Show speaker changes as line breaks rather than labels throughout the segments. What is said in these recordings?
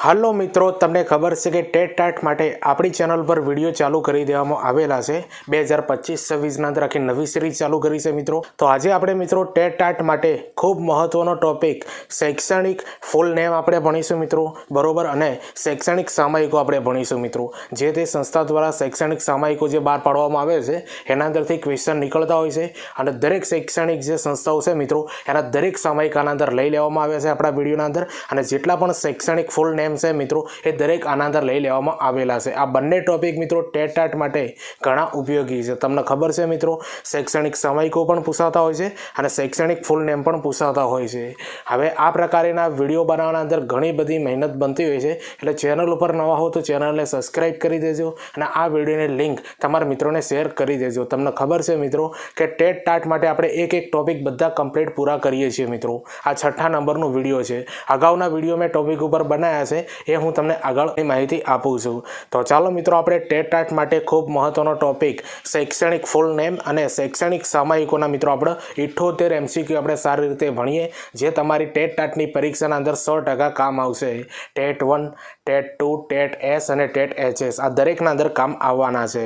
હાલો મિત્રો તમને ખબર છે કે ટેટ ટાટ માટે આપણી ચેનલ પર વિડીયો ચાલુ કરી દેવામાં આવેલા છે બે હજાર પચીસ છવ્વીસના અંદર આખી નવી સિરીઝ ચાલુ કરી છે મિત્રો તો આજે આપણે મિત્રો ટેટ ટાટ માટે ખૂબ મહત્ત્વનો ટોપિક શૈક્ષણિક ફૂલ નેમ આપણે ભણીશું મિત્રો બરોબર અને શૈક્ષણિક સામાયિકો આપણે ભણીશું મિત્રો જે તે સંસ્થા દ્વારા શૈક્ષણિક સામાયિકો જે બહાર પાડવામાં આવે છે એના અંદરથી ક્વેશ્ચન નીકળતા હોય છે અને દરેક શૈક્ષણિક જે સંસ્થાઓ છે મિત્રો એના દરેક સામાયિકાના અંદર લઈ લેવામાં આવે છે આપણા વિડીયોના અંદર અને જેટલા પણ શૈક્ષણિક ફૂલ નેમ એમ છે મિત્રો એ દરેક આના અંદર લઈ લેવામાં આવેલા છે આ બંને ટોપિક મિત્રો ટેટ આર્ટ માટે ઘણા ઉપયોગી છે તમને ખબર છે મિત્રો શૈક્ષણિક સમયકો પણ પૂછાતા હોય છે અને શૈક્ષણિક ફૂલ નેમ પણ પૂછાતા હોય છે હવે આ પ્રકારના વિડીયો બનાવવાના અંદર ઘણી બધી મહેનત બનતી હોય છે એટલે ચેનલ ઉપર નવા હો તો ચેનલને સબસ્ક્રાઈબ કરી દેજો અને આ વિડીયોની લિંક તમારા મિત્રોને શેર કરી દેજો તમને ખબર છે મિત્રો કે ટેટ ટાટ માટે આપણે એક એક ટોપિક બધા કમ્પ્લીટ પૂરા કરીએ છીએ મિત્રો આ છઠ્ઠા નંબરનો વિડીયો છે અગાઉના વિડીયો મેં ટોપિક ઉપર બનાવ્યા છે એ હું તમને આગળની માહિતી આપું છું તો ચાલો મિત્રો આપણે ટેટ આર્ટ માટે ખૂબ મહત્ત્વનો ટોપિક શૈક્ષણિક ફૂલ નેમ અને શૈક્ષણિક સામાયિકોના મિત્રો આપણે ઇઠ્ઠોતેર એમસીક્યુ આપણે સારી રીતે ભણીએ જે તમારી ટેટ આર્ટની પરીક્ષાના અંદર સો ટકા કામ આવશે TET one TET two TET S અને ટેટ એચ એસ આ દરેકના અંદર કામ આવવાના છે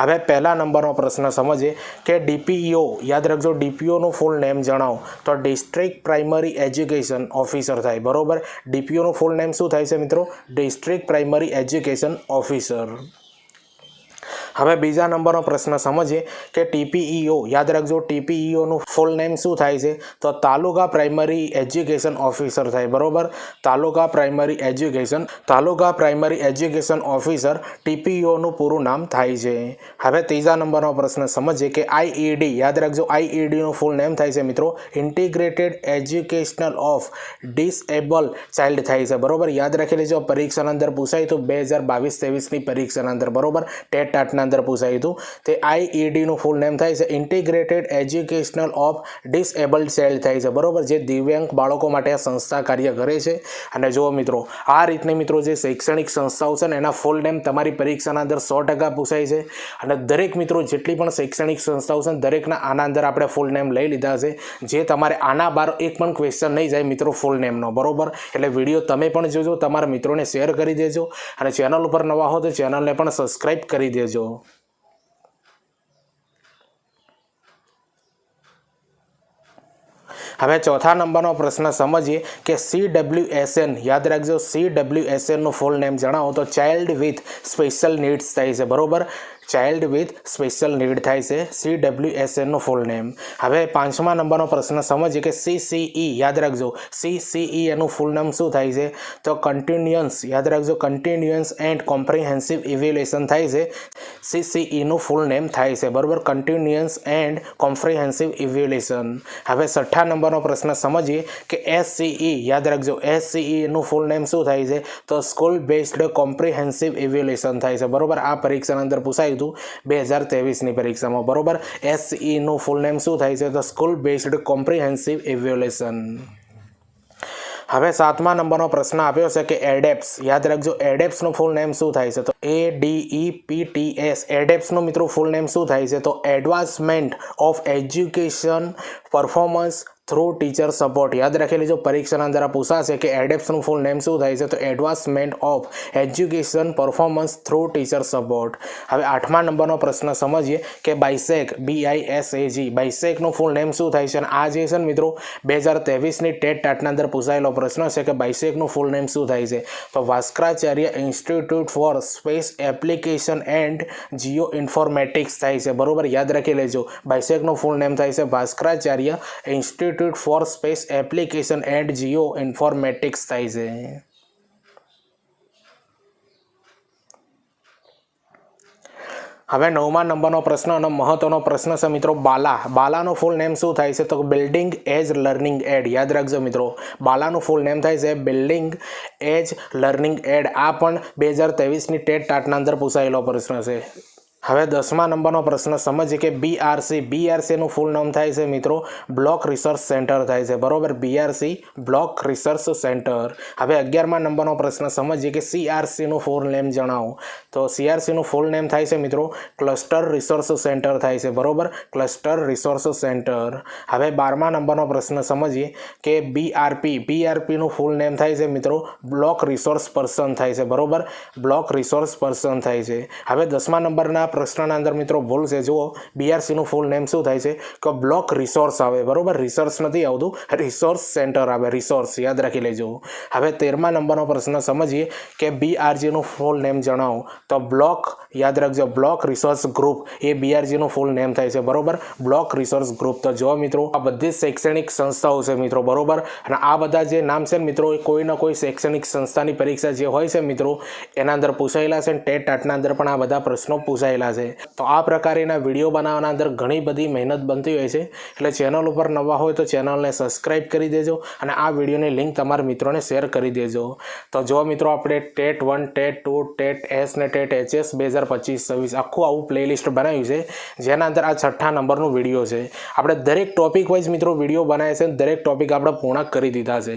હવે પહેલા નંબરનો પ્રશ્ન સમજીએ કે ડીપીઓ યાદ રાખજો ડીપીઓનું ફૂલ નેમ જણાવો તો ડિસ્ટ્રિક્ટ પ્રાઇમરી એજ્યુકેશન ઓફિસર થાય બરાબર ડીપીઓનું ફૂલ નેમ શું થાય છે મિત્રો ડિસ્ટ્રિક્ટ પ્રાઇમરી એજ્યુકેશન ઓફિસર હવે બીજા નંબરનો પ્રશ્ન સમજીએ કે ટીપીઈઓ યાદ રાખજો ટીપીઈઓનું ફૂલ નેમ શું થાય છે તો તાલુકા પ્રાઇમરી એજ્યુકેશન ઓફિસર થાય બરાબર taluka primary education taluka primary education officer ટીપીઈઓનું પૂરું નામ થાય છે હવે ત્રીજા નંબરનો પ્રશ્ન સમજીએ કે આઈઈડી યાદ રાખજો આઈઈડીનું ફૂલ નેમ થાય છે મિત્રો integrated educational of disable child થાય છે બરાબર યાદ રાખી લેજો પરીક્ષાના અંદર પૂછાય તો બે હજાર બાવીસ ત્રેવીસની પરીક્ષાના અંદર બરાબર ટેટ આટના અંદર પૂછાયું હતું તે આઈઈડીનું ફૂલ નેમ થાય છે integrated educational of disabled cell થાય છે બરાબર જે દિવ્યાંગ બાળકો માટે આ સંસ્થા કાર્ય કરે છે અને જુઓ મિત્રો આ રીતની મિત્રો જે શૈક્ષણિક સંસ્થાઓ છે ને એના ફૂલ નેમ તમારી પરીક્ષાના અંદર સો ટકા પૂછાય છે અને દરેક મિત્રો જેટલી પણ શૈક્ષણિક સંસ્થાઓ છે દરેકના આના અંદર આપણે ફૂલ નેમ લઈ લીધા છે જે તમારે આના બાર એક પણ ક્વેશ્ચન નહીં જાય મિત્રો ફૂલ નેમનો બરાબર એટલે વિડીયો તમે પણ જોજો તમારા મિત્રોને શેર કરી દેજો અને ચેનલ ઉપર નવા હો તો ચેનલને પણ સબસ્ક્રાઈબ કરી દેજો હવે ચોથા નંબરનો પ્રશ્ન સમજીએ કે સી ડબલ્યુ એસએન યાદ રાખજો સી ડબલ્યુ એસએનનું ફૂલ નેમ જણાવો તો ચાઇલ્ડ વિથ સ્પેશિયલ નીડ્સ થાય છે બરાબર चाइल्ड विथ स्पेशल नीड थाय से C W S N full name हमें पांचमा नंबर प्रश्न समझिए कि सी सीई e, याद रखो सी सीई एनु फूल नेम शू थे तो कंटीन्युअस याद रखो कंटीन्युअस एंड कॉम्प्रिहेन्सिव इवेल्युएसन थाय से सी सीई नु फूल नेम थाय से बराबर कंटीन्युअस एंड कॉम्प्रिहेन्सिव इवेल्युएसन हमें छठा नंबर प्रश्न समझिए कि एस सीई याद रखो एस सीई नु फूल नेम शू थे तो स्कूल बेस्ड कॉम्प्रिहेन्सिव इवेल्युएसन थाय से बराबर आ परीक्षा अंदर पूछाई કીધું બે હજાર ત્રેવીસની પરીક્ષામાં બરાબર એસઈનું ફૂલ નેમ શું થાય છે the school based comprehensive evaluation હવે સાતમા નંબરનો પ્રશ્ન આપ્યો છે કે એડેપ્સ યાદ રાખજો એડેપ્સનું ફૂલ નેમ શું થાય છે તો A DE P T S એડેપ્સનું મિત્રો ફૂલ નેમ શું થાય છે તો advancement of education performance through teacher support याद रख ले जो परीक्षान द्वारा पूछा से के एडॉप्स फुल नेम શું થાય છે તો advancement of education performance through teacher support હવે 8મા નંબરનો પ્રશ્ન સમજીએ કે બાયસેક BISAG બાયસેકનો ફૂલ નેમ શું થાય છે અને આ જે છે મિત્રો 2023 ની TET તાટનાંદર પૂછાયેલો પ્રશ્ન છે કે બાયસેકનો ફૂલ નેમ શું થાય છે તો Bhaskaracharya institute for space application and geo informatics થાય છે બરોબર યાદ રાખી લેજો બાયસેકનો ફૂલ નેમ થાય છે Bhaskaracharya institute institute for space application and geo informatics થાય છે હવે નવમા નંબરનો પ્રશ્ન અને મહત્વનો પ્રશ્ન છે મિત્રો બાલા બાલાનું ફૂલ નેમ શું થાય છે તો બિલ્ડિંગ એજ લર્નિંગ એડ યાદ રાખજો મિત્રો બાલાનું ફૂલ નેમ થાય છે બિલ્ડિંગ એજ લર્નિંગ એડ આ પણ બે હજાર ત્રેવીસની ટેટ ટાટના અંદર પૂછાયેલો પ્રશ્ન છે હવે દસમા નંબરનો પ્રશ્ન સમજીએ કે બીઆરસી બીઆરસીનું ફૂલ નામ થાય છે મિત્રો બ્લોક રિસર્ચ સેન્ટર થાય છે બરોબર બીઆરસી બ્લોક રિસર્ચ સેન્ટર હવે અગિયારમા નંબરનો પ્રશ્ન સમજીએ કે સીઆરસીનું ફૂલ નેમ જણાવો તો સીઆરસીનું ફૂલ નેમ થાય છે મિત્રો ક્લસ્ટર રિસોર્સ સેન્ટર થાય છે બરોબર ક્લસ્ટર રિસોર્સ સેન્ટર હવે બારમા નંબરનો પ્રશ્ન સમજીએ કે બીઆરપી બીઆરપીનું ફૂલ નેમ થાય છે મિત્રો બ્લોક રિસોર્સ પર્સન થાય છે બરોબર બ્લોક રિસોર્સ પર્સન થાય છે હવે દસમા નંબરના પ્રશ્નના અંદર મિત્રો ભૂલ છે જુઓ બીઆરસીનું ફૂલ નેમ શું થાય છે કે બ્લોક રિસોર્સ આવે બરાબર રિસોર્સ નથી આવતું રિસોર્સ સેન્ટર આવે રિસોર્સ યાદ રાખી લેજો હવે તેરમા નંબરનો પ્રશ્ન સમજીએ કે બીઆરજીનું ફૂલ નેમ જણાવો તો બ્લોક યાદ રાખજો બ્લોક રિસોર્સ ગ્રુપ એ બીઆરજીનું ફૂલ નેમ થાય છે બરાબર બ્લોક રિસોર્સ ગ્રુપ તો જો મિત્રો આ બધી શૈક્ષણિક સંસ્થાઓ છે મિત્રો બરાબર અને આ બધા જે નામ છે મિત્રો એ કોઈને કોઈ શૈક્ષણિક સંસ્થાની પરીક્ષા જે હોય છે મિત્રો એના અંદર પૂછાયેલા છે ટેટ આટના અંદર પણ આ બધા પ્રશ્નો પૂછાયેલા જોડાયેલા છે તો આ પ્રકારના વિડીયો બનાવવાના અંદર ઘણી બધી મહેનત બનતી હોય છે એટલે ચેનલ ઉપર નવા હોય તો ચેનલને સબસ્ક્રાઇબ કરી દેજો અને આ વિડીયોની લિંક તમારા મિત્રોને શેર કરી દેજો તો જો મિત્રો આપણે TET one TET two TET S ને ટેટ એચએસ બે હજાર પચીસ છવ્વીસ આખું આવું પ્લેલિસ્ટ બનાવ્યું છે જેના અંદર આ છઠ્ઠા નંબરનો વિડીયો છે આપણે દરેક ટોપિક વાઇઝ મિત્રો વિડીયો બનાવે છે દરેક ટોપિક આપણે પૂર્ણ કરી દીધા છે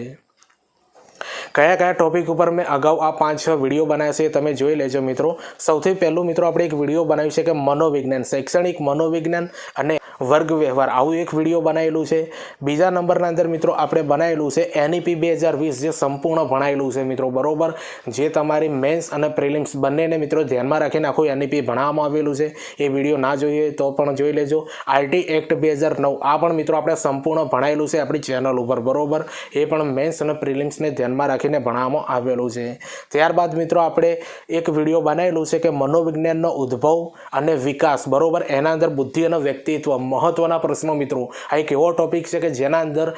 કયા કયા ટોપિક ઉપર મેં અગાઉ આ પાંચ છ વિડીયો બનાવ્યા છે તમે જોઈ લેજો મિત્રો સૌથી પહેલું મિત્રો આપણે એક વિડીયો બનાવ્યું છે કે મનોવિજ્ઞાન શૈક્ષણિક મનોવિજ્ઞાન અને વર્ગ વ્યવહાર આવું એક વિડીયો બનાવેલું છે બીજા નંબરના અંદર મિત્રો આપણે બનાવેલું છે એનઈપી e બે હજાર વીસ જે સંપૂર્ણ ભણાયેલું છે મિત્રો બરાબર જે તમારી મેન્સ અને પ્રિલિમ્સ બંનેને મિત્રો ધ્યાનમાં રાખીને આખું એનઈપી e ભણાવવામાં આવેલું છે એ વિડીયો ના જોઈએ તો પણ જોઈ લેજો આરટી એક્ટ બે હજાર નવ આ પણ મિત્રો આપણે સંપૂર્ણ ભણાયેલું છે આપણી ચેનલ ઉપર બરોબર એ પણ મેન્સ અને પ્રિલિમ્સને ધ્યાનમાં રાખીને ભણાવવામાં આવેલું છે ત્યારબાદ મિત્રો આપણે એક વિડીયો બનાવેલું છે કે મનોવિજ્ઞાનનો ઉદ્ભવ અને વિકાસ બરાબર એના અંદર બુદ્ધિ અને વ્યક્તિત્વ મહત્ત્વના પ્રશ્નો મિત્રો આ એક એવો ટોપિક છે કે જેના અંદર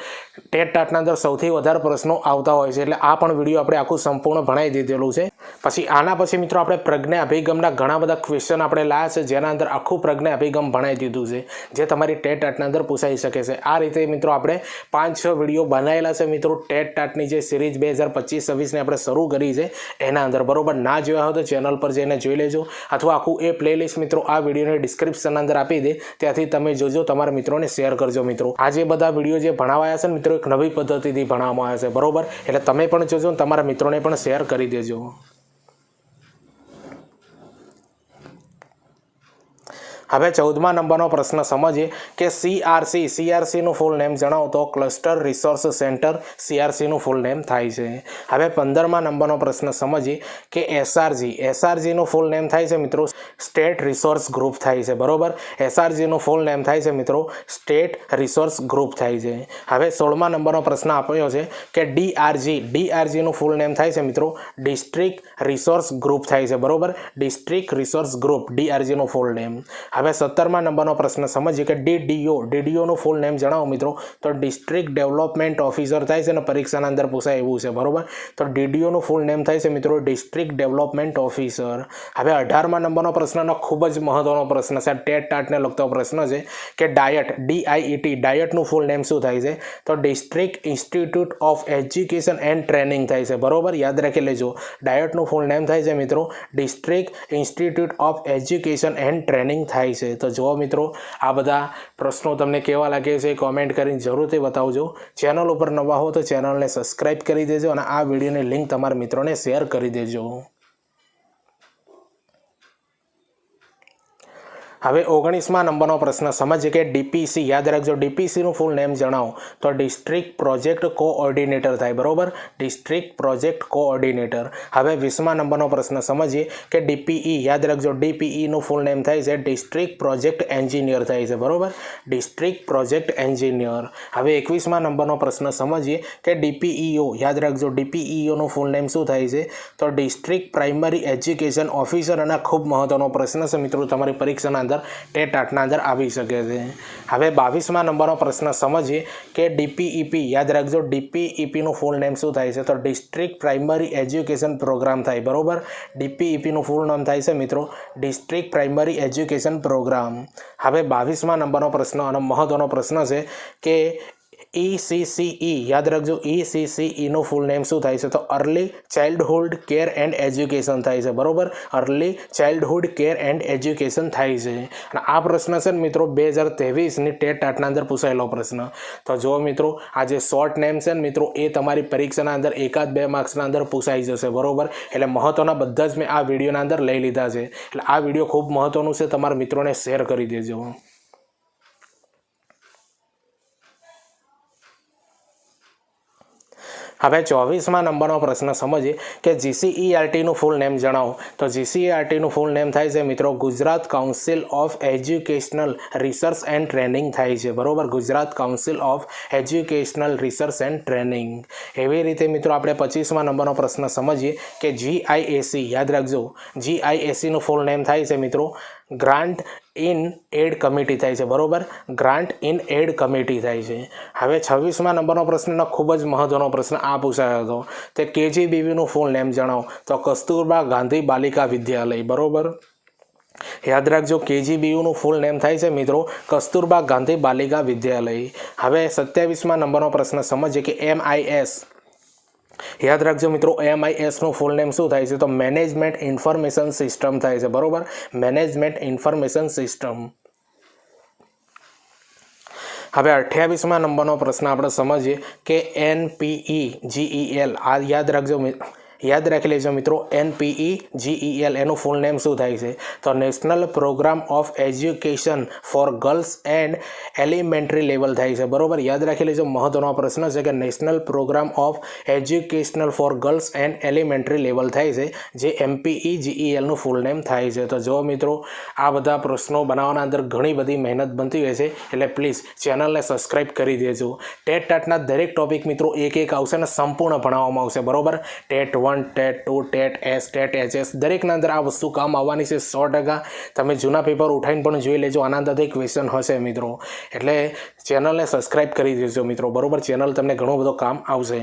ટેટ ટાટના અંદર સૌથી વધારે પ્રશ્નો આવતા હોય છે એટલે આ પણ વિડીયો આપણે આખું સંપૂર્ણ ભણાવી દીધેલું છે પછી આના પછી મિત્રો આપણે પ્રજ્ઞા અભિગમના ઘણા બધા ક્વેશ્ચન આપણે લાયા છે જેના અંદર આખું પ્રજ્ઞા અભિગમ ભણાવી દીધું છે જે તમારી ટેટ ટાટના અંદર પૂછાઈ શકે છે આ રીતે મિત્રો આપણે પાંચ છ વિડીયો બનાવેલા છે મિત્રો ટેટ ટાટની જે સિરીઝ બે હજાર પચીસ છવ્વીસની આપણે શરૂ કરી છે એના અંદર બરોબર ના જોયા હોય તો ચેનલ પર જઈને જોઈ લેજો અથવા આખું એ પ્લેલિસ્ટ મિત્રો આ વિડીયોને ડિસ્ક્રિપ્શન અંદર આપી દે ત્યાંથી તમે જોજો તમારા મિત્રોને શેર કરજો મિત્રો આ જે બધા વિડીયો જે ભણાવાયા છે મિત્રો એક નવી પદ્ધતિથી ભણાવવામાં આવ્યા છે બરોબર એટલે તમે પણ જોજો તમારા મિત્રોને પણ શેર કરી દેજો હવે ચૌદમાં નંબરનો પ્રશ્ન સમજીએ કે સીઆરસી સીઆરસીનું ફૂલ નેમ જણાવો તો ક્લસ્ટર રિસોર્સ સેન્ટર સીઆરસીનું ફૂલ નેમ થાય છે હવે પંદરમાં નંબરનો પ્રશ્ન સમજીએ કે એસઆરજી એસઆરજીનું ફૂલ નેમ થાય છે મિત્રો સ્ટેટ રિસોર્સ ગ્રુપ થાય છે બરોબર એસઆરજીનું ફૂલ નેમ થાય છે મિત્રો સ્ટેટ રિસોર્સ ગ્રુપ થાય છે હવે સોળમા નંબરનો પ્રશ્ન આપ્યો છે કે ડીઆરજી ડીઆરજીનું ફૂલ નેમ થાય છે મિત્રો ડિસ્ટ્રિક્ટ રિસોર્સ ગ્રુપ થાય છે બરોબર ડિસ્ટ્રિક્ટ રિસોર્સ ગ્રુપ ડીઆરજીનું ફૂલ નેમ હવે હવે સત્તરમાં નંબરનો પ્રશ્ન સમજીએ કે ડીડીઓ ડીડીઓનું ફૂલ નેમ જણાવો મિત્રો તો ડિસ્ટ્રિક્ટ ડેવલપમેન્ટ ઓફિસર થાય છે અને પરીક્ષાના અંદર પૂછાય એવું છે બરાબર તો ડીડીઓનું ફૂલ નેમ થાય છે મિત્રો ડિસ્ટ્રિક્ટ ડેવલપમેન્ટ ઓફિસર હવે અઢારમાં નંબરનો પ્રશ્નનો ખૂબ જ મહત્ત્વનો પ્રશ્ન છે ટેટ ટાટને લગતો પ્રશ્ન છે કે ડાયટ ડીઆઈઈટી ડાયટનું ફૂલ નેમ શું થાય છે તો district institute of education and training થાય છે બરાબર યાદ રાખી લેજો ડાયટનું ફૂલ નેમ થાય છે મિત્રો district institute of education and training થાય થાય છે તો જુઓ મિત્રો આ બધા પ્રશ્નો તમને કેવા લાગે છે કોમેન્ટ કરીને જરૂરથી બતાવજો ચેનલ ઉપર નવા હો તો ચેનલને સબસ્ક્રાઈબ કરી દેજો અને આ વિડીયોની લિંક તમારા મિત્રોને શેર કરી દેજો હવે ઓગણીસમાં નંબરનો પ્રશ્ન સમજીએ કે ડીપીસી યાદ રાખજો ડીપીસીનું ફૂલ નેમ જણાવો તો ડિસ્ટ્રિક્ટ પ્રોજેક્ટ કોઓર્ડિનેટર થાય બરાબર ડિસ્ટ્રિક્ટ પ્રોજેક્ટ કોઓર્ડિનેટર હવે વીસમા નંબરનો પ્રશ્ન સમજીએ કે ડીપીઈ યાદ રાખજો ડીપીઈનું ફૂલ નેમ થાય છે ડિસ્ટ્રિક્ટ પ્રોજેક્ટ એન્જિનિયર થાય છે બરાબર ડિસ્ટ્રિક્ટ પ્રોજેક્ટ એન્જિનિયર હવે એકવીસમાં નંબરનો પ્રશ્ન સમજીએ કે ડીપીઈઓ યાદ રાખજો ડીપીઈઓનું ફૂલ નેમ શું થાય છે તો ડિસ્ટ્રિક્ટ પ્રાઇમરી એજ્યુકેશન ઓફિસર અને ખૂબ મહત્વનો પ્રશ્ન છે મિત્રો તમારી પરીક્ષાના અંદર એ ટાટના અંદર આવી શકે છે હવે બાવીસમાં નંબરનો પ્રશ્ન સમજીએ કે ડીપીઈપી યાદ રાખજો ડીપીઈપીનું ફૂલ નેમ શું થાય છે તો ડિસ્ટ્રિક્ટ પ્રાઇમરી એજ્યુકેશન પ્રોગ્રામ થાય બરાબર ડીપીઈપીનું ફૂલ નામ થાય છે મિત્રો ડિસ્ટ્રિક્ટ પ્રાઇમરી એજ્યુકેશન પ્રોગ્રામ હવે બાવીસમાં નંબરનો પ્રશ્ન અને મહત્ત્વનો પ્રશ્ન છે કે ઈસીસીઈ યાદ રાખજો ઈસીસીઈનું ફૂલ નેમ શું થાય છે તો early childhood care and education થાય છે બરાબર early childhood care and education થાય છે અને આ પ્રશ્ન છે ને મિત્રો બે હજાર તેવીસની ટેટ આટના અંદર પૂછાયેલો પ્રશ્ન તો જો મિત્રો આ જે શોર્ટ નેમ છે ને મિત્રો એ તમારી પરીક્ષાના અંદર એકાદ બે માર્ક્સના અંદર પૂછાઈ જશે બરાબર એટલે મહત્ત્વના બધા જ મેં આ વિડીયોના અંદર લઈ લીધા છે એટલે આ વિડીયો ખૂબ મહત્ત્વનું છે તમારા મિત્રોને શેર કરી દેજો હવે ચોવીસમાં નંબરનો પ્રશ્ન સમજીએ કે જીસીઈઆરટીનું ફૂલ નેમ જણાવો તો જીસીઈઆરટીનું ફૂલ નેમ થાય છે મિત્રો Gujarat council of educational research and training થાય છે બરાબર Gujarat council of educational research and training એવી રીતે મિત્રો આપણે પચીસમાં નંબરનો પ્રશ્ન સમજીએ કે જીઆઈએસી યાદ રાખજો જીઆઈએસીનું ફૂલ નેમ થાય છે મિત્રો ગ્રાન્ટ ઇન એડ કમિટી થાય છે બરાબર ગ્રાન્ટ ઇન એડ કમિટી થાય છે હવે છવ્વીસમાં નંબરનો પ્રશ્નનો ખૂબ જ મહત્ત્વનો પ્રશ્ન આ પૂછાયો હતો તે કેજીબીવીનું ફૂલ નેમ જણાવો તો કસ્તુરબા ગાંધી બાલિકા વિદ્યાલય બરાબર યાદ રાખજો કેજીબીયુનું ફૂલ નેમ થાય છે મિત્રો કસ્તુરબા ગાંધી બાલિકા વિદ્યાલય હવે સત્યાવીસમાં નંબરનો પ્રશ્ન સમજીએ કે એમઆઈએસ યાદ રાખજો મિત્રો એમઆઈએસનું ફૂલ નેમ શું થાય છે તો મેનેજમેન્ટ ઇન્ફોર્મેશન સિસ્ટમ થાય છે બરાબર મેનેજમેન્ટ ઇન્ફોર્મેશન સિસ્ટમ હવે અઠ્યાવીસમાં નંબરનો પ્રશ્ન આપણે સમજીએ કે એનપીઈ જીઈએલ e e આ યાદ રાખજો યાદ રાખી લેજો મિત્રો એનપીઈ જીઈએલ e e એનું ફૂલ નેમ શું થાય છે તો national programme of education for girls and elementary level થાય છે બરાબર યાદ રાખી લેજો મહત્વનો પ્રશ્ન છે કે national programme of educational for girls and elementary level થાય છે જે એમપીઈ જીઈએલનું ફૂલ નેમ થાય છે તો જો મિત્રો આ બધા પ્રશ્નો બનાવવાના અંદર ઘણી બધી મહેનત બનતી હોય છે એટલે પ્લીઝ ચેનલને સબસ્ક્રાઈબ કરી દેજો ટેટ ટાટના દરેક ટોપિક મિત્રો એક એક આવશે અને સંપૂર્ણ ભણાવવામાં આવશે બરાબર TET one one TET two TET S TET H S દરેકના અંદર આ વસ્તુ કામ આવવાની છે સો ટકા તમે જૂના પેપર ઉઠાવીને પણ જોઈ લેજો આના અંદરથી ક્વેશ્ચન હશે મિત્રો એટલે ચેનલને સબસ્ક્રાઈબ કરી દેજો મિત્રો બરાબર ચેનલ તમને ઘણો બધો કામ આવશે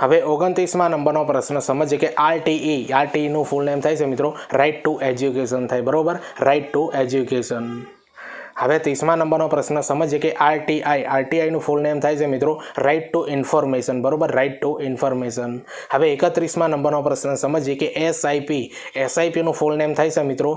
હવે ઓગણત્રીસમાં નંબરનો પ્રશ્ન સમજીએ કે આરટીઈ આરટીઈનું ફૂલ નેમ થાય છે મિત્રો રાઇટ ટુ એજ્યુકેશન થાય બરાબર રાઇટ ટુ એજ્યુકેશન હવે ત્રીસમા નંબરનો પ્રશ્ન સમજીએ કે આરટીઆઈ આરટીઆઈનું ફૂલ નેમ થાય છે મિત્રો રાઇટ ટુ ઇન્ફોર્મેશન બરાબર રાઇટ ટુ ઇન્ફોર્મેશન હવે એકત્રીસમા નંબરનો પ્રશ્ન સમજીએ કે એસઆઈપી એસઆઈપીનું ફૂલ નેમ થાય છે મિત્રો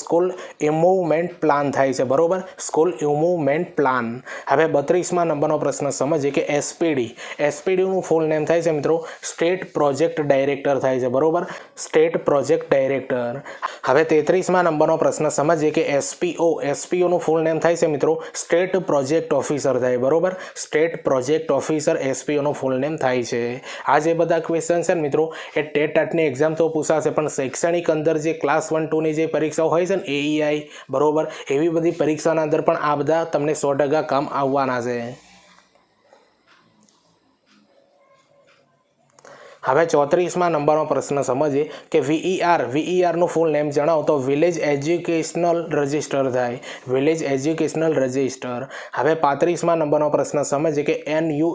સ્કૂલ ઇમુવમેન્ટ પ્લાન થાય છે બરાબર સ્કૂલ ઇમુવમેન્ટ પ્લાન હવે બત્રીસમા નંબરનો પ્રશ્ન સમજીએ કે એસપીડી એસપીડીનું ફૂલ નેમ થાય છે મિત્રો સ્ટેટ પ્રોજેક્ટ ડાયરેક્ટર થાય છે બરાબર સ્ટેટ પ્રોજેક્ટ ડાયરેક્ટર હવે તેત્રીસમા નંબરનો પ્રશ્ન સમજીએ કે એસપીઓ એસપીઓનું ફૂલ ફૂલ નેમ થાય છે મિત્રો સ્ટેટ પ્રોજેક્ટ ઓફિસર થાય બરોબર સ્ટેટ પ્રોજેક્ટ ઓફિસર એસપીઓનો ફૂલ નેમ થાય છે આ જે બધા ક્વેશ્ચન છે મિત્રો એ ટેટ આટની એક્ઝામ તો પૂછાશે પણ શૈક્ષણિક અંદર જે ક્લાસ વન ટુની જે પરીક્ષાઓ હોય છે ને એઈઆઈ e બરોબર એવી બધી પરીક્ષાના અંદર પણ આ બધા તમને સો કામ આવવાના છે હવે ચોત્રીસમાં નંબરનો પ્રશ્ન સમજીએ કે વીઈઆર વીઈઆરનું ફૂલ નેમ જણાવો તો વિલેજ એજ્યુકેશનલ રજિસ્ટર થાય વિલેજ એજ્યુકેશનલ રજિસ્ટર હવે પાંત્રીસમાં નંબરનો પ્રશ્ન સમજીએ કે એન યુ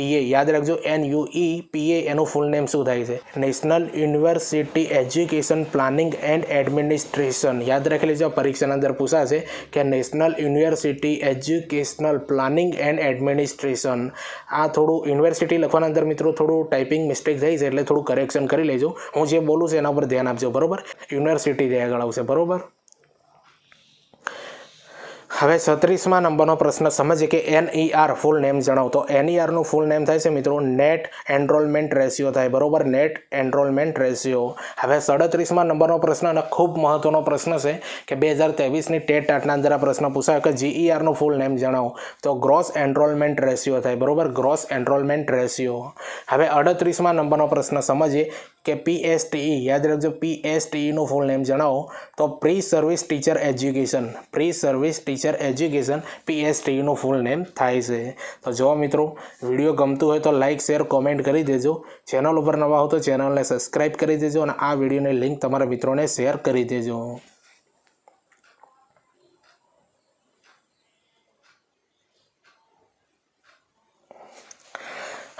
પીએ યાદ રાખજો એન યુ ઈ પીએ એનું ફૂલ નેમ શું થાય છે national university education planning and administration યાદ રાખી લેજો પરીક્ષાની અંદર પૂછાશે કે national university educational planning and administration આ થોડું યુનિવર્સિટી લખવાના અંદર મિત્રો થોડું ટાઈપિંગ મિસ મિસ્ટેક થઈ છે એટલે થોડું કરેક્શન કરી લેજો હું જે બોલું છું એના પર ધ્યાન આપજો બરોબર યુનિવર્સિટી ત્યાં આગળ આવશે બરોબર હવે છત્રીસમાં નંબરનો પ્રશ્ન સમજીએ કે એનઈઆર ફૂલ નેમ જણાવો તો એનઈઆરનું ફૂલ નેમ થાય છે મિત્રો નેટ એનરોલમેન્ટ રેશિયો થાય બરોબર નેટ એનરોલમેન્ટ રેશિયો હવે સડત્રીસમાં નંબરનો પ્રશ્ન અને ખૂબ મહત્ત્વનો પ્રશ્ન છે કે બે હજાર તેવીસની ટેટ આટના અંદર પ્રશ્ન પૂછાયો કે જીઈઆરનું ફૂલ નેમ જણાવો તો ગ્રોસ એનરોલમેન્ટ રેશિયો થાય બરોબર ગ્રોસ એનરોલમેન્ટ રેશિયો હવે અડત્રીસમાં નંબરનો પ્રશ્ન સમજીએ કે પીએસટીઈ e, યાદ રાખજો પીએસટીઈનું ફૂલ નેમ જણાવો તો pre service teacher education pre service teacher education પીએસટીઈનું ફૂલ નેમ થાય છે તો જો મિત્રો વિડીયો ગમતું હોય તો લાઇક શેર કોમેન્ટ કરી દેજો ચેનલ ઉપર નવા હો તો ચેનલને સબસ્ક્રાઈબ કરી દેજો અને આ વિડીયોની લિંક તમારા મિત્રોને શેર કરી દેજો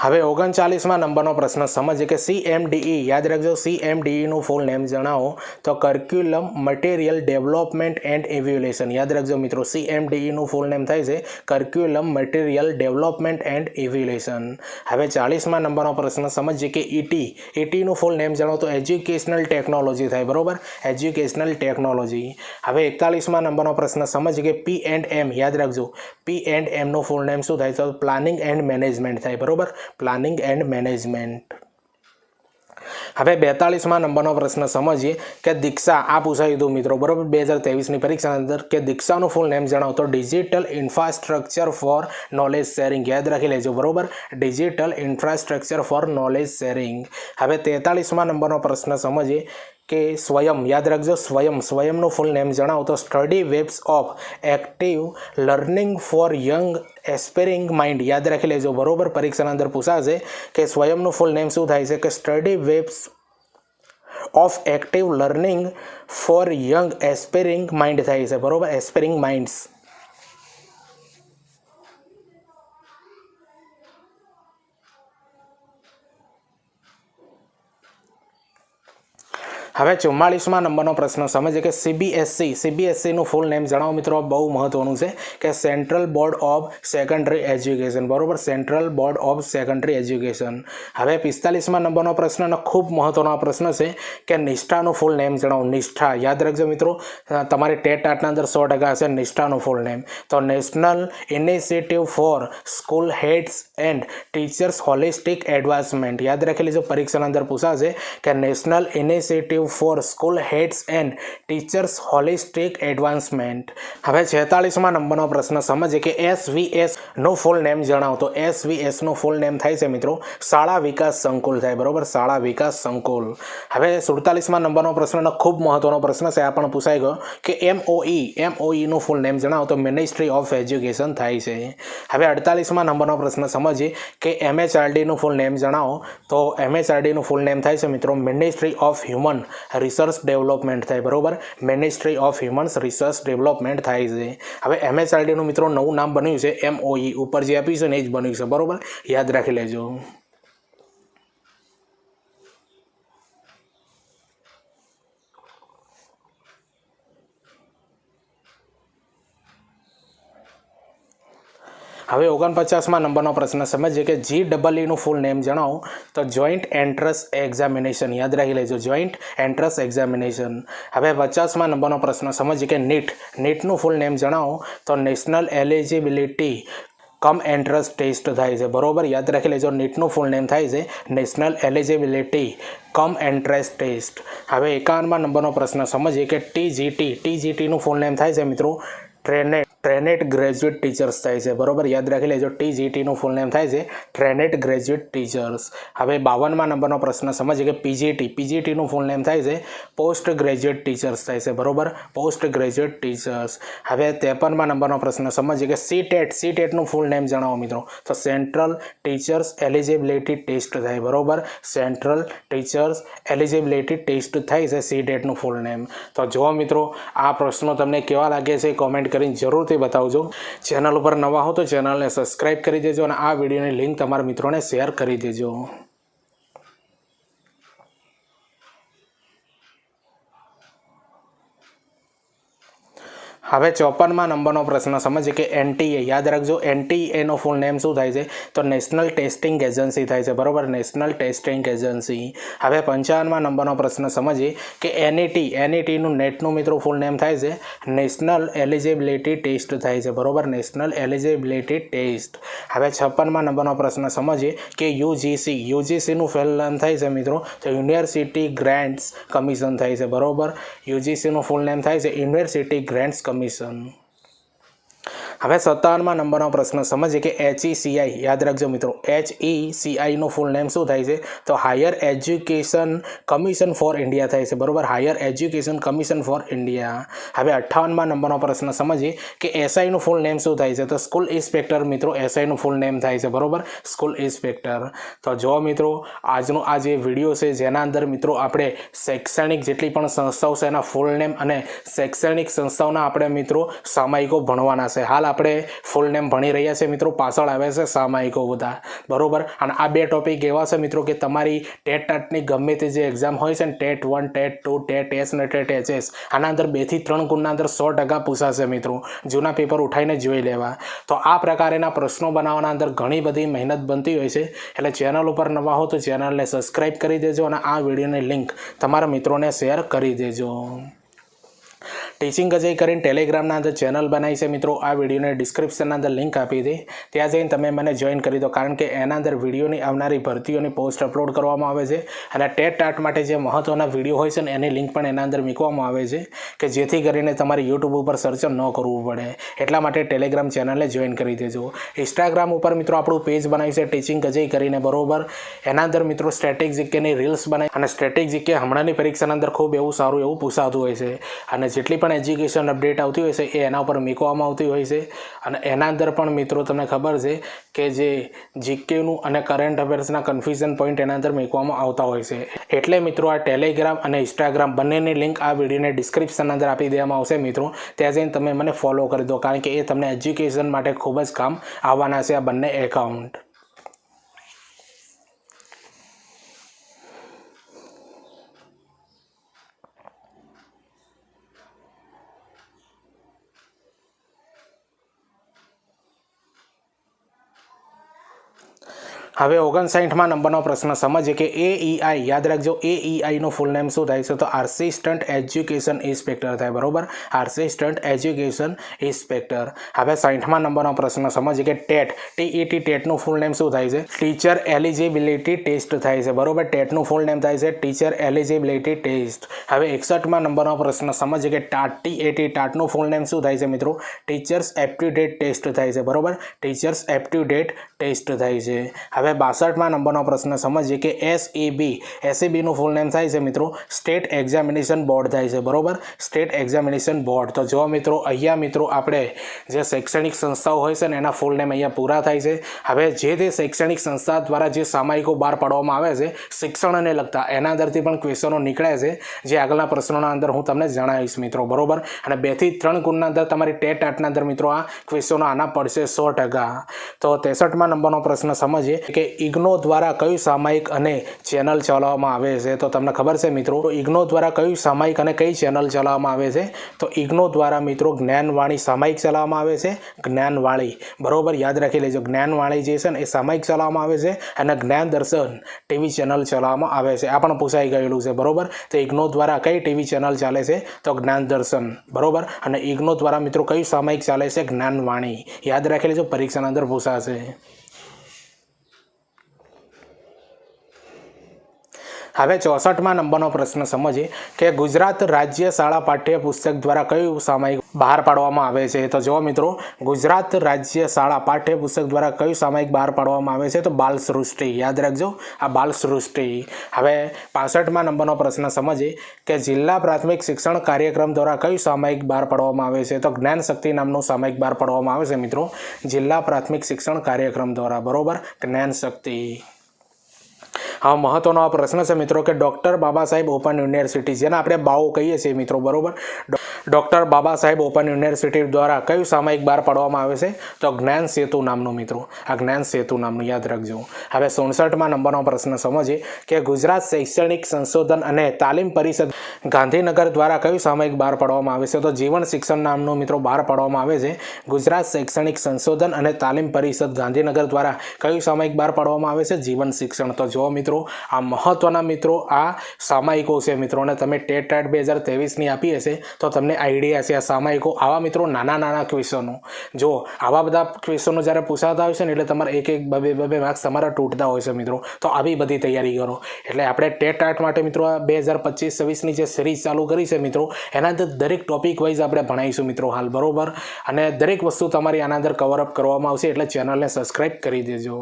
હવે ઓગણચાલીસમાં નંબરનો પ્રશ્ન સમજીએ કે સીએમડીઈ e, યાદ રાખજો સીએમડીઈનું ફૂલ નેમ જણાવો તો curriculum material development and evaluation યાદ રાખજો મિત્રો સીએમડીઈનું ફૂલ નેમ થાય છે curriculum material development and evaluation હવે ચાલીસમાં નંબરનો પ્રશ્ન સમજીએ કે ઈટી ઈટીનું ફૂલ નેમ જણાવો તો એજ્યુકેશનલ ટેકનોલોજી થાય બરાબર એજ્યુકેશનલ ટેકનોલોજી હવે એકતાલીસમાં નંબરનો પ્રશ્ન સમજીએ કે પી એન્ડ એમ યાદ રાખજો પી એન્ડ એમનું ફૂલ નેમ શું થાય તો પ્લાનિંગ એન્ડ મેનેજમેન્ટ થાય બરાબર પ્લાનિંગ એન્ડ મેનેજમેન્ટ હવે બેતાળીસમાં નંબરનો પ્રશ્ન સમજીએ કે દીક્ષા આ પૂછાયું હતું મિત્રો બરોબર બે હજાર તેવીસની પરીક્ષા અંદર કે દીક્ષાનું ફૂલ નેમ જણાવો તો digital infrastructure for knowledge sharing યાદ રાખી લેજો બરોબર digital infrastructure for knowledge sharing હવે તેતાળીસમાં નંબરનો પ્રશ્ન સમજીએ के स्वयं याद रखो स्वयं स्वयं नो फुल नेम जना तो study webs of active learning for young aspiring mind याद रखी लैजो बराबर परीक्षा अंदर पूछाशे कि स्वयं नो फुल नेम शू थे कि study webs of active learning for young aspiring mind थे बराबर एस्पेरिंग माइंड्स હવે ચુમ્માળીસમાં નંબરનો પ્રશ્ન સમજીએ કે સીબીએસસી સીબીએસસીનું ફૂલ નેમ જણાવો મિત્રો બહુ મહત્વનું છે કે central board of secondary education બરાબર central board of secondary education હવે પિસ્તાલીસમાં નંબરનો પ્રશ્ન અને ખૂબ મહત્વનો પ્રશ્ન છે કે નિષ્ઠાનું ફૂલ નેમ જણાવો નિષ્ઠા યાદ રાખજો મિત્રો તમારી ટેટ આટના અંદર સો ટકા હશે નિષ્ઠાનું ફૂલ નેમ તો national initiative for school heads and teachers holistic advancement યાદ રાખેલી જો પરીક્ષાના અંદર પૂછાશે કે national initiative initiative for school heads and teachers holistic advancement હવે છેતાળીસમાં નંબરનો પ્રશ્ન સમજીએ કે એસવીએસનું ફૂલ નેમ જણાવો તો એસવીએસનું ફૂલ નેમ થાય છે મિત્રો શાળા વિકાસ સંકુલ થાય બરાબર શાળા વિકાસ સંકુલ હવે સુડતાલીસમાં નંબરનો પ્રશ્નનો ખૂબ મહત્વનો પ્રશ્ન છે આ પણ પૂછાઈ ગયો કે એમઓઈ એમઓઈનું ફૂલ નેમ જણાવો તો મિનિસ્ટ્રી ઓફ એજ્યુકેશન થાય છે હવે અડતાલીસમાં નંબરનો પ્રશ્ન સમજીએ કે એમએચઆરડીનું ફૂલ નેમ જણાવો તો એમએચઆરડીનું ફૂલ નેમ થાય છે મિત્રો ministry of human research development થાય બરાબર ministry of humans research development થાય છે હવે એમએસઆરડીનું મિત્રો નવું નામ બન્યું છે એમઓઈ e. ઉપર જે આપ્યું છે ને એ જ બન્યું છે બરાબર યાદ રાખી લેજો હવે ઓગણપચાસમાં નંબરનો પ્રશ્ન સમજીએ કે જી ડબલ ઈનું ફૂલ નેમ જણાવો તો જોઈન્ટ એન્ટ્રસ એક્ઝામિનેશન યાદ રાખી લેજો જોઈન્ટ એન્ટ્રસ એક્ઝામિનેશન હવે પચાસમાં નંબરનો પ્રશ્ન સમજીએ કે નીટ નીટનું ફૂલ નેમ જણાવો તો national eligibility cum entrance test થાય છે બરાબર યાદ રાખી લેજો નીટનું ફૂલ નેમ થાય છે national eligibility cum entrance test હવે એકાવનમાં નંબરનો પ્રશ્ન સમજીએ કે ટીજીટી ટીજીટીનું ફૂલ નેમ થાય છે મિત્રો ટ્રેનેડ ટ્રેનેટ ગ્રેજ્યુએટ ટીચર્સ થાય છે બરાબર યાદ રાખી લેજો ટીજીટીનું ફૂલ નેમ થાય છે ટ્રેનેટ ગ્રેજ્યુએટ ટીચર્સ હવે બાવનમાં નંબરનો પ્રશ્ન સમજીએ કે પીજીટી પીજીટીનું ફૂલ નેમ થાય છે પોસ્ટ ગ્રેજ્યુએટ ટીચર્સ થાય છે બરાબર પોસ્ટ ગ્રેજ્યુએટ ટીચર્સ હવે ત્રેપનમાં નંબરનો પ્રશ્ન સમજીએ કે સીટેટ સીટેટનું ફૂલ નેમ જણાવો મિત્રો તો સેન્ટ્રલ ટીચર્સ એલિજિબિલિટી ટેસ્ટ થાય બરાબર સેન્ટ્રલ ટીચર્સ એલિજિબિલિટી ટેસ્ટ થાય છે સીટેટનું ફૂલ નેમ તો જો મિત્રો આ પ્રશ્નો તમને કેવા લાગે છે કોમેન્ટ કરીને જરૂર તે બતાવજો ચેનલ ઉપર નવા હો તો ચેનલને સબસ્ક્રાઈબ કરી દેજો અને આ વિડીયોની લિંક તમારા મિત્રોને શેર કરી દેજો હવે ચોપનમાં નંબરનો પ્રશ્ન સમજીએ કે એનટીએ યાદ રાખજો એનટીએનો ફૂલ નેમ શું થાય છે તો નેશનલ ટેસ્ટિંગ એજન્સી થાય છે બરાબર નેશનલ ટેસ્ટિંગ એજન્સી હવે પંચાવનમાં નંબરનો પ્રશ્ન સમજીએ કે એનઈટી એનઈટીનું નેટનું મિત્રો ફૂલ નેમ થાય છે નેશનલ એલિજિબિલિટી ટેસ્ટ થાય છે બરાબર નેશનલ એલિજિબિલિટી ટેસ્ટ હવે છપ્પનમાં નંબરનો પ્રશ્ન સમજીએ કે યુજીસી યુજીસીનું ફેલ નેમ થાય છે મિત્રો તો યુનિવર્સિટી ગ્રાન્ટ્સ કમિશન થાય છે બરાબર યુજીસીનું ફૂલ નેમ થાય છે યુનિવર્સિટી ગ્રાન્ટ્સ કમિશન information હવે સત્તાવનમાં નંબરનો પ્રશ્ન સમજીએ કે એચ એચઈસીઆઈ e યાદ રાખજો મિત્રો એચઈસીઆઈનું ફૂલ નેમ શું થાય છે તો higher education commission for India થાય છે બરાબર higher education commission for India હવે અઠ્ઠાવનમાં નંબરનો પ્રશ્ન સમજીએ કે એસઆઈનું ફૂલ નેમ શું થાય છે તો સ્કૂલ ઇન્સ્પેક્ટર મિત્રો એસઆઈનું ફૂલ નેમ થાય છે બરાબર સ્કૂલ ઇન્સ્પેક્ટર તો જો મિત્રો આજનો આ જે વિડીયો છે જેના અંદર મિત્રો આપણે શૈક્ષણિક જેટલી પણ સંસ્થાઓ છે એના ફૂલ નેમ અને શૈક્ષણિક સંસ્થાઓના આપણે મિત્રો સામાયિકો ભણવાના છે હાલ આપણે ફૂલ નેમ ભણી રહ્યા છીએ મિત્રો પાછળ આવે છે સામાયિકો બધા બરાબર અને આ બે ટોપિક એવા છે મિત્રો કે તમારી ટેટ ટાટની ગમે તે જે એક્ઝામ હોય છે ને TET one TET two TET S ને ટેટ એચ એસ આના અંદર બેથી ત્રણ ગુણના અંદર સો ટકા પૂછાશે મિત્રો જૂના પેપર ઉઠાઈને જોઈ લેવા તો આ પ્રકારેના પ્રશ્નો બનાવવાના અંદર ઘણી બધી મહેનત બનતી હોય છે એટલે ચેનલ ઉપર નવા હો તો ચેનલને સબસ્ક્રાઈબ કરી દેજો અને આ વિડીયોની લિંક તમારા મિત્રોને શેર કરી દેજો ટીચિંગ અજય કરીને ટેલિગ્રામના અંદર ચેનલ બનાવી છે મિત્રો આ વિડીયોને ડિસ્ક્રિપ્શનના અંદર લિંક આપી દે ત્યાં જઈને તમે મને જોઈન કરી દો કારણ કે એના અંદર વિડીયોની આવનારી ભરતીઓની પોસ્ટ અપલોડ કરવામાં આવે છે અને ટેટ ટાટ માટે જે મહત્ત્વના વિડીયો હોય છે ને એની લિંક પણ એના અંદર મૂકવામાં આવે છે કે જેથી કરીને તમારે યુટ્યુબ ઉપર સર્ચ ન કરવું પડે એટલા માટે ટેલિગ્રામ ચેનલને જોઈન કરી દેજો ઇન્સ્ટાગ્રામ ઉપર મિત્રો આપણું પેજ બનાવ્યું છે ટીચિંગ અજય કરીને બરોબર એના અંદર મિત્રો સ્ટેટિક જીકેની રીલ્સ બનાવી અને સ્ટેટિક જીકે હમણાંની પરીક્ષાના અંદર ખૂબ એવું સારું એવું પૂછાતું હોય છે અને જેટલી પણ પણ એજ્યુકેશન અપડેટ આવતી હોય છે એ એના ઉપર મૂકવામાં આવતી હોય છે અને એના અંદર પણ મિત્રો તમને ખબર છે કે જે જીકેનું અને કરંટ અફેર્સના કન્ફ્યુઝન પોઈન્ટ એના અંદર મૂકવામાં આવતા હોય છે એટલે મિત્રો આ ટેલિગ્રામ અને ઇન્સ્ટાગ્રામ બંનેની લિંક આ વિડીયોને ડિસ્ક્રિપ્શન અંદર આપી દેવામાં આવશે મિત્રો ત્યાં જઈને તમે મને ફોલો કરી દો કારણ કે એ તમને એજ્યુકેશન માટે ખૂબ જ કામ આવવાના છે આ બંને એકાઉન્ટ હવે ઓગણસાઠમાં નંબરનો પ્રશ્ન સમજીએ કે એઈઆઈ e યાદ રાખજો એ એઈઆઈનું ફૂલ નેમ શું થાય છે તો આસિસ્ટન્ટ એજ્યુકેશન ઇન્સ્પેક્ટર થાય બરાબર આસિસ્ટન્ટ એજ્યુકેશન ઇન્સ્પેક્ટર હવે સાઠમાં નંબરનો પ્રશ્ન સમજીએ કે ટેટ ટીઈટી e ટેટનું ફૂલ નેમ શું થાય છે ટીચર એલિજિબિલિટી ટેસ્ટ થાય છે બરાબર ટેટનું ફૂલ નેમ થાય છે ટીચર એલિજિબિલિટી ટેસ્ટ હવે એકસઠમાં નંબરનો પ્રશ્ન સમજીએ કે ટાટ ટીએટી e ટાટનું ફૂલ નેમ શું થાય છે મિત્રો ટીચર્સ એપ્ટ્યુડેટ ટેસ્ટ થાય છે બરાબર ટીચર્સ એપ્ટ્યુડેટ ટેસ્ટ થાય છે હવે બાસઠમાં નંબરનો પ્રશ્ન સમજીએ કે એસ એ બી એસએબીનું ફૂલ નેમ થાય છે મિત્રો સ્ટેટ એક્ઝામિનેશન બોર્ડ થાય છે બરાબર સ્ટેટ એક્ઝામિનેશન બોર્ડ તો જો મિત્રો અહીંયા મિત્રો આપણે જે શૈક્ષણિક સંસ્થાઓ હોય છે ને એના ફૂલ નેમ અહીંયા પૂરા થાય છે હવે જે તે શૈક્ષણિક સંસ્થા દ્વારા જે સામાયિકો બહાર પાડવામાં આવે છે શિક્ષણને લગતા એના અંદરથી પણ ક્વેશ્ચનો નીકળે છે જે આગળના પ્રશ્નોના અંદર હું તમને જણાવીશ મિત્રો બરાબર અને બેથી ત્રણ ગુણના અંદર તમારી ટેટ આટના અંદર મિત્રો આ ક્વેશ્ચનો આના પડશે સો ટકા તો ત્રેસઠમાં નંબરનો પ્રશ્ન સમજીએ કે ઇગ્નો દ્વારા કયું સામાયિક અને ચેનલ ચલાવવામાં આવે છે તો તમને ખબર છે મિત્રો ઇગ્નો દ્વારા કયું સામાયિક અને કઈ ચેનલ ચલાવવામાં આવે છે તો ઇગ્નો દ્વારા મિત્રો જ્ઞાનવાણી સામાયિક ચલાવવામાં આવે છે જ્ઞાનવાળી બરોબર યાદ રાખી લેજો જ્ઞાનવાળી જે છે ને એ સામાયિક ચલાવવામાં આવે છે અને જ્ઞાન દર્શન ટીવી ચેનલ ચલાવવામાં આવે છે આ પણ પૂછાઈ ગયેલું છે બરાબર તો ઇગ્નો દ્વારા કઈ ટીવી ચેનલ ચાલે છે તો જ્ઞાન દર્શન બરાબર અને ઇગ્નો દ્વારા મિત્રો કયું સામાયિક ચાલે છે જ્ઞાનવાણી યાદ રાખી લેજો પરીક્ષાના અંદર પૂછાશે હવે ચોસઠમાં નંબરનો પ્રશ્ન સમજીએ કે ગુજરાત રાજ્ય શાળા પાઠ્યપુસ્તક દ્વારા કયું સામાયિક બહાર પાડવામાં આવે છે તો જો મિત્રો ગુજરાત રાજ્ય શાળા પાઠ્યપુસ્તક દ્વારા કયું સામાયિક બહાર પાડવામાં આવે છે તો બાલ સૃષ્ટિ યાદ રાખજો આ બાલ સૃષ્ટિ હવે પાસઠમાં નંબરનો પ્રશ્ન સમજીએ કે જિલ્લા પ્રાથમિક શિક્ષણ કાર્યક્રમ દ્વારા કયું સામાયિક બહાર પાડવામાં આવે છે તો જ્ઞાન શક્તિ નામનું સામાયિક બહાર પાડવામાં આવે છે મિત્રો જિલ્લા પ્રાથમિક શિક્ષણ કાર્યક્રમ દ્વારા બરાબર જ્ઞાન શક્તિ હા મહત્વનો આ પ્રશ્ન છે મિત્રો કે ડૉક્ટર બાબા સાહેબ ઓપન યુનિવર્સિટી જેને આપણે બાઓ કહીએ છીએ મિત્રો બરાબર ડૉક્ટર બાબા સાહેબ ઓપન યુનિવર્સિટી દ્વારા કયું સામાયિક બહાર પાડવામાં આવે છે તો જ્ઞાન સેતુ નામનું મિત્રો આ જ્ઞાન સેતુ નામનું યાદ રાખજો હવે સુડસઠમાં નંબરનો પ્રશ્ન સમજીએ કે ગુજરાત શૈક્ષણિક સંશોધન અને તાલીમ પરિષદ ગાંધીનગર દ્વારા કયું સામાયિક બહાર પાડવામાં આવે છે તો જીવન શિક્ષણ નામનું મિત્રો બહાર પાડવામાં આવે છે ગુજરાત શૈક્ષણિક સંશોધન અને તાલીમ પરિષદ ગાંધીનગર દ્વારા કયું સામાયિક બહાર પાડવામાં આવે છે જીવન શિક્ષણ તો જો મિત્રો મિત્રો આ મહત્ત્વના મિત્રો આ સામાયિકો છે મિત્રો અને તમે ટેટ એટ બે હજાર ત્રેવીસની આપી હશે તો તમને આઈડિયા છે આ સામાયિકો આવા મિત્રો નાના નાના ક્વેશ્ચનો જો આવા બધા ક્વેશ્ચનો જ્યારે પૂછાતા હોય છે ને એટલે તમારે એક એક બે બે માર્ક્સ તમારા તૂટતા હોય છે મિત્રો તો આવી બધી તૈયારી કરો એટલે આપણે ટેટ આર્ટ માટે મિત્રો આ બે હજાર પચીસ છવ્વીસની જે સિરીઝ ચાલુ કરી છે મિત્રો એના અંદર દરેક ટોપિક વાઇઝ આપણે ભણાવીશું મિત્રો હાલ બરાબર અને દરેક વસ્તુ તમારી આના અંદર કવરઅપ કરવામાં આવશે એટલે ચેનલને સબસ્ક્રાઈબ કરી દેજો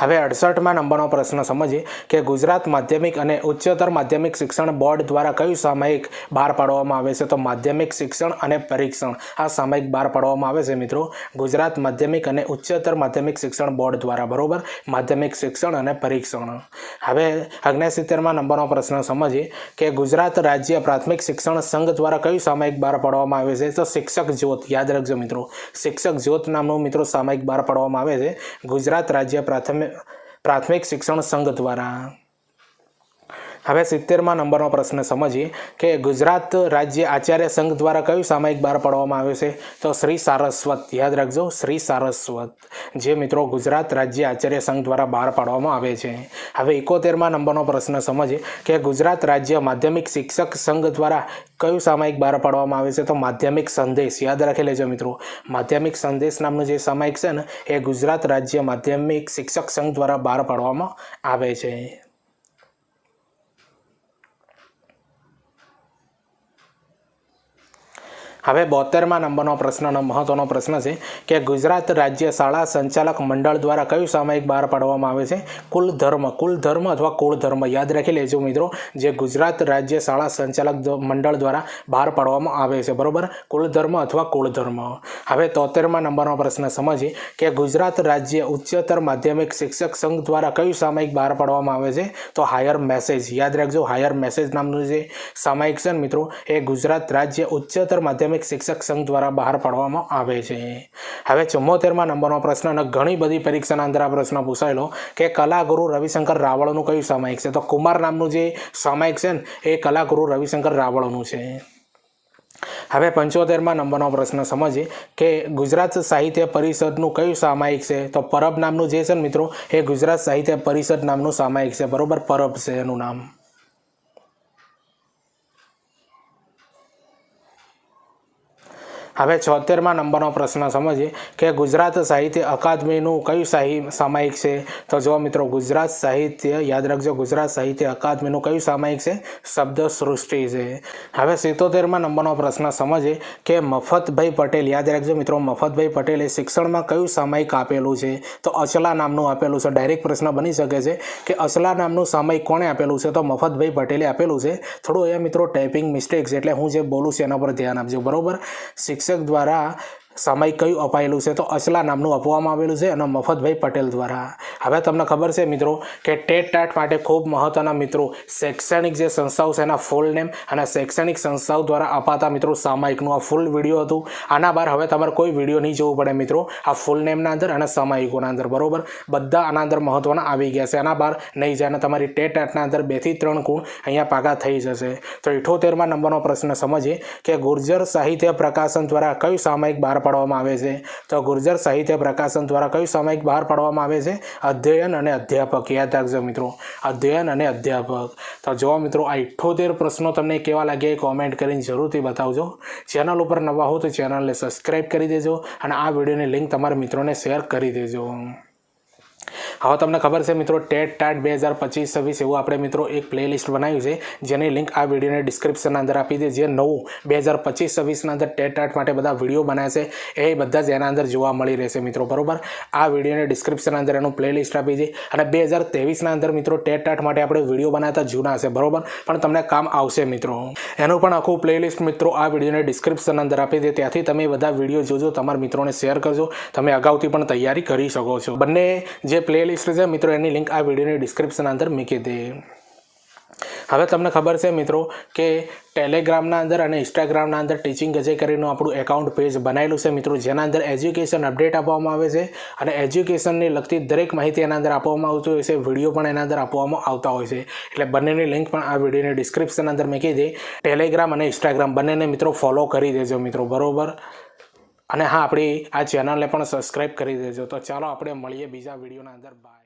હવે અડસઠમાં નંબરનો પ્રશ્ન સમજીએ કે ગુજરાત માધ્યમિક અને ઉચ્ચતર માધ્યમિક શિક્ષણ બોર્ડ દ્વારા કયું સામયિક બહાર પાડવામાં આવે છે તો માધ્યમિક શિક્ષણ અને પરીક્ષણ આ સામયિક બહાર પાડવામાં આવે છે મિત્રો ગુજરાત માધ્યમિક અને ઉચ્ચતર માધ્યમિક શિક્ષણ બોર્ડ દ્વારા બરાબર માધ્યમિક શિક્ષણ અને પરીક્ષણ હવે અગ્નેસિત્તેરમાં નંબરનો પ્રશ્ન સમજીએ કે ગુજરાત રાજ્ય પ્રાથમિક શિક્ષણ સંઘ દ્વારા કયું સામયિક બહાર પાડવામાં આવે છે તો શિક્ષક જ્યોત યાદ રાખજો મિત્રો શિક્ષક જ્યોત નામનું મિત્રો સામયિક બહાર પાડવામાં આવે છે ગુજરાત રાજ્ય પ્રાથમિક પ્રાથમિક શિક્ષણ સંઘ દ્વારા હવે સિત્તેરમાં નંબરનો પ્રશ્ન સમજીએ કે ગુજરાત રાજ્ય આચાર્ય સંઘ દ્વારા કયું સામાયિક બહાર પાડવામાં આવ્યું છે તો શ્રી સારસ્વત યાદ રાખજો શ્રી સારસ્વત જે મિત્રો ગુજરાત રાજ્ય આચાર્ય સંઘ દ્વારા બહાર પાડવામાં આવે છે હવે એકોતેરમાં નંબરનો પ્રશ્ન સમજીએ કે ગુજરાત રાજ્ય માધ્યમિક શિક્ષક સંઘ દ્વારા કયું સામાયિક બહાર પાડવામાં આવે છે તો માધ્યમિક સંદેશ યાદ રાખી લેજો મિત્રો માધ્યમિક સંદેશ નામનું જે સામાયિક છે ને એ ગુજરાત રાજ્ય માધ્યમિક શિક્ષક સંઘ દ્વારા બહાર પાડવામાં આવે છે હવે બોતેરમા નંબરનો પ્રશ્નનો મહત્વનો પ્રશ્ન છે કે ગુજરાત રાજ્ય શાળા સંચાલક મંડળ દ્વારા કયું સામાયિક બહાર પાડવામાં આવે છે કુલ ધર્મ કુલ ધર્મ અથવા કુળ ધર્મ યાદ રાખી લેજો મિત્રો જે ગુજરાત રાજ્ય શાળા સંચાલક મંડળ દ્વારા બહાર પાડવામાં આવે છે બરાબર કુલ ધર્મ અથવા કુળ ધર્મ હવે તોતેરમાં નંબરનો પ્રશ્ન સમજીએ કે ગુજરાત રાજ્ય ઉચ્ચતર માધ્યમિક શિક્ષક સંઘ દ્વારા કયું સામાયિક બહાર પાડવામાં આવે છે તો હાયર મેસેજ યાદ રાખજો હાયર મેસેજ નામનું જે સામાયિક છે મિત્રો એ ગુજરાત રાજ્ય ઉચ્ચતર માધ્યમિક માધ્યમિક શિક્ષક સંઘ દ્વારા બહાર પાડવામાં આવે છે હવે ચુમ્મોતેરમાં નંબરનો પ્રશ્ન અને ઘણી બધી પરીક્ષાના અંદર આ પ્રશ્ન પૂછાયેલો કે કલાગુરુ રવિશંકર રાવળનું કયું સામાયિક છે તો કુમાર નામનું જે સામાયિક છે ને એ કલાગુરુ રવિશંકર રાવળનું છે હવે પંચોતેરમાં નંબરનો પ્રશ્ન સમજીએ કે ગુજરાત સાહિત્ય પરિષદનું કયું સામાયિક છે તો પરબ નામનું જે છે ને મિત્રો એ ગુજરાત સાહિત્ય પરિષદ નામનું સામાયિક છે બરાબર પરબ છે એનું નામ હવે છોતેરમાં નંબરનો પ્રશ્ન સમજીએ કે ગુજરાત સાહિત્ય અકાદમીનું કયું સાહી સામાયિક છે તો જો મિત્રો ગુજરાત સાહિત્ય યાદ રાખજો ગુજરાત સાહિત્ય અકાદમીનું કયું સામાયિક છે શબ્દ સૃષ્ટિ છે હવે સિત્તોતેરમાં નંબરનો પ્રશ્ન સમજીએ કે મફતભાઈ પટેલ યાદ રાખજો મિત્રો મફતભાઈ પટેલે શિક્ષણમાં કયું સામાયિક આપેલું છે તો અચલા નામનું આપેલું છે ડાયરેક્ટ પ્રશ્ન બની શકે છે કે અચલા નામનું સામાયિક કોણે આપેલું છે તો મફતભાઈ પટેલે આપેલું છે થોડું અહીંયા મિત્રો ટાઈપિંગ મિસ્ટેક્સ એટલે હું જે બોલું છું એના પર ધ્યાન આપજો બરાબર શિક્ષણ શિક્ષક દ્વારા સમય કયું અપાયેલું છે તો અસલા નામનું આપવામાં આવેલું છે અને મફતભાઈ પટેલ દ્વારા હવે તમને ખબર છે મિત્રો કે ટેટ ટાટ માટે ખૂબ મહત્ત્વના મિત્રો શૈક્ષણિક જે સંસ્થાઓ છે એના ફૂલ નેમ અને શૈક્ષણિક સંસ્થાઓ દ્વારા અપાતા મિત્રો સામાયિકનું આ ફૂલ વિડીયો હતું આના બહાર હવે તમારે કોઈ વિડીયો નહીં જોવું પડે મિત્રો આ ફૂલ નેમના અંદર અને સામાયિકોના અંદર બરાબર બધા આના અંદર મહત્ત્વના આવી ગયા છે આના બહાર નહીં જાય અને તમારી ટેટ ટાટના અંદર બેથી ત્રણ ગુણ અહીંયા પાકા થઈ જશે તો ઇઠોતેરમાં નંબરનો પ્રશ્ન સમજીએ કે ગુર્જર સાહિત્ય પ્રકાશન દ્વારા કયું સામાયિક બહાર પાડવામાં આવે છે તો ગુર્જર સાહિત્ય પ્રકાશન દ્વારા કયું સામાયિક બહાર પાડવામાં આવે છે અધ્યયન અને અધ્યાપક યાદ રાખજો મિત્રો અધ્યયન અને અધ્યાપક તો જો મિત્રો આ ઇઠ્ઠોતેર પ્રશ્નો તમને કેવા લાગ્યા એ કોમેન્ટ કરીને જરૂરથી બતાવજો ચેનલ ઉપર નવા હો તો ચેનલને સબસ્ક્રાઈબ કરી દેજો અને આ વિડીયોની લિંક તમારા મિત્રોને શેર કરી દેજો હવે તમને ખબર છે મિત્રો ટેટ ટાટ બે હજાર પચીસ છવ્વીસ એવું આપણે મિત્રો એક પ્લેલિસ્ટ બનાવ્યું છે જેની લિંક આ વિડીયોની ડિસ્ક્રિપ્શનના અંદર આપી દે જે નવું બે હજાર પચીસ છવ્વીસના અંદર ટેટ ટાટ માટે બધા વિડીયો બનાવે છે એ બધા જ એના અંદર જોવા મળી રહેશે મિત્રો બરોબર આ વિડીયોની ડિસ્ક્રિપ્શન અંદર એનું પ્લેલિસ્ટ આપી છે અને બે હજાર તેવીસના અંદર મિત્રો ટેટ ટાટ માટે આપણે વિડીયો બનાવતા જૂના છે બરોબર પણ તમને કામ આવશે મિત્રો એનું પણ આખું પ્લેલિસ્ટ મિત્રો આ વિડીયોની ડિસ્ક્રિપ્શન અંદર આપી દે ત્યાંથી તમે બધા વિડીયો જોજો તમારા મિત્રોને શેર કરજો તમે અગાઉથી પણ તૈયારી કરી શકો છો બંને જે પ્લેલિસ્ટ છે મિત્રો એની લિંક આ વિડીયોની ડિસ્ક્રિપ્શન અંદર મૂકી દે હવે તમને ખબર છે મિત્રો કે ટેલિગ્રામના અંદર અને ઇન્સ્ટાગ્રામના અંદર ટીચિંગ ગજે કરીને આપણું એકાઉન્ટ પેજ બનાવેલું છે મિત્રો જેના અંદર એજ્યુકેશન અપડેટ આપવામાં આવે છે અને એજ્યુકેશનની લગતી દરેક માહિતી એના અંદર આપવામાં આવતી હોય છે વિડીયો પણ એના અંદર આપવામાં આવતા હોય છે એટલે બંનેની લિંક પણ આ વિડીયોની ડિસ્ક્રિપ્શન અંદર મૂકી દે ટેલિગ્રામ અને ઇન્સ્ટાગ્રામ બંનેને મિત્રો ફોલો કરી દેજો મિત્રો બરાબર અને હા આપણી આ ચેનલને પણ સબસ્ક્રાઈબ કરી દેજો તો ચાલો આપણે મળીએ બીજા વિડીયોના અંદર બાય